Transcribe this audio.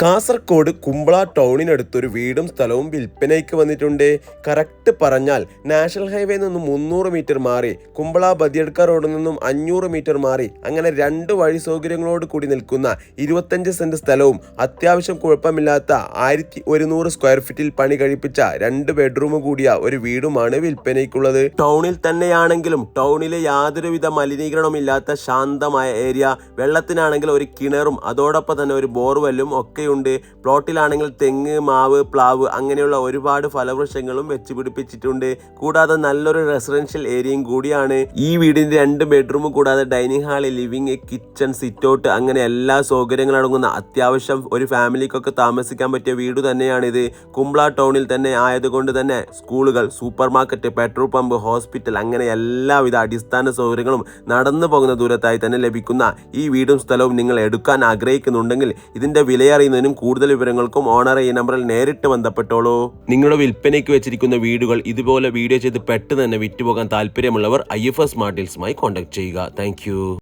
കാസർഗോഡ് കുമ്പള ടൗണിനടുത്തൊരു വീടും സ്ഥലവും വിൽപ്പനയ്ക്ക് വന്നിട്ടുണ്ട്. കറക്റ്റ് പറഞ്ഞാൽ നാഷണൽ ഹൈവേ നിന്നും മുന്നൂറ് മീറ്റർ മാറി കുമ്പള ബദിയಡ್ക റോഡിൽ നിന്നും അഞ്ഞൂറ് മീറ്റർ മാറി അങ്ങനെ രണ്ട് വഴി സൗകര്യങ്ങളോട് കൂടി നിൽക്കുന്ന ഇരുപത്തഞ്ച് സെന്റ് സ്ഥലവും അത്യാവശ്യം കുഴപ്പമില്ലാത്ത ആയിരത്തി ഒരുന്നൂറ് സ്ക്വയർ ഫീറ്റിൽ പണി കഴിപ്പിച്ച രണ്ട് ബെഡ്റൂം കൂടിയ ഒരു വീടുമാണ് വിൽപ്പനയ്ക്കുള്ളത്. ടൗണിൽ തന്നെയാണെങ്കിലും ടൗണിലെ യാതൊരുവിധ മലിനീകരണവും ഇല്ലാത്ത ശാന്തമായ ഏരിയ വെള്ളത്തിനാണെങ്കിൽ ഒരു കിണറും അതോടൊപ്പം തന്നെ ഒരു ബോർവെല്ലും ഒക്കെയുണ്ട് പ്ലോട്ടിലാണെങ്കിൽ തെങ്ങ് മാവ് പ്ലാവ് അങ്ങനെയുള്ള ഒരുപാട് ഫലവൃക്ഷങ്ങളും വെച്ച് പിടിപ്പിച്ചിട്ടുണ്ട് കൂടാതെ നല്ലൊരു റെസിഡൻഷ്യൽ ഏരിയയും കൂടിയാണ്. ഈ വീടിന്റെ രണ്ട് ബെഡ്റൂം കൂടാതെ dining hall living kitchen sit out അങ്ങനെ എല്ലാ സൗകര്യങ്ങളും അടങ്ങുന്ന അത്യാവശ്യം ഒരു ഫാമിലിക്കൊക്കെ താമസിക്കാൻ പറ്റിയ വീട് തന്നെയാണിത്. കുംബ്ല ടൗണിൽ തന്നെ ആയതുകൊണ്ട് തന്നെ സ്കൂളുകൾ super market petrol pump hospital അങ്ങനെ എല്ലാവിധ അടിസ്ഥാന സൗകര്യങ്ങളും നടന്നു പോകുന്ന ദൂരത്തായി തന്നെ ലഭിക്കുന്ന ഈ വീടും സ്ഥലവും നിങ്ങൾ എടുക്കാൻ ആഗ്രഹിക്കുന്നുണ്ടെങ്കിൽ ഇതിന്റെ വിലയറിയുന്നതിനും കൂടുതൽ വിവരങ്ങൾക്കും ഓണർ ഈ നമ്പറിൽ നേരിട്ട് ബന്ധപ്പെട്ടോളൂ. നിങ്ങളുടെ വിൽപ്പനയ്ക്ക് വെച്ചിരിക്കുന്ന വീടുകൾ ഇതുപോലെ വീഡിയോ ചെയ്ത് പെട്ടെന്ന് തന്നെ വിറ്റുപോകാൻ താല്പര്യമുള്ളവർ ഐ എഫ് എസ് മാർട്ടിൽസുമായി കോൺടാക്ട് ചെയ്യുക. താങ്ക്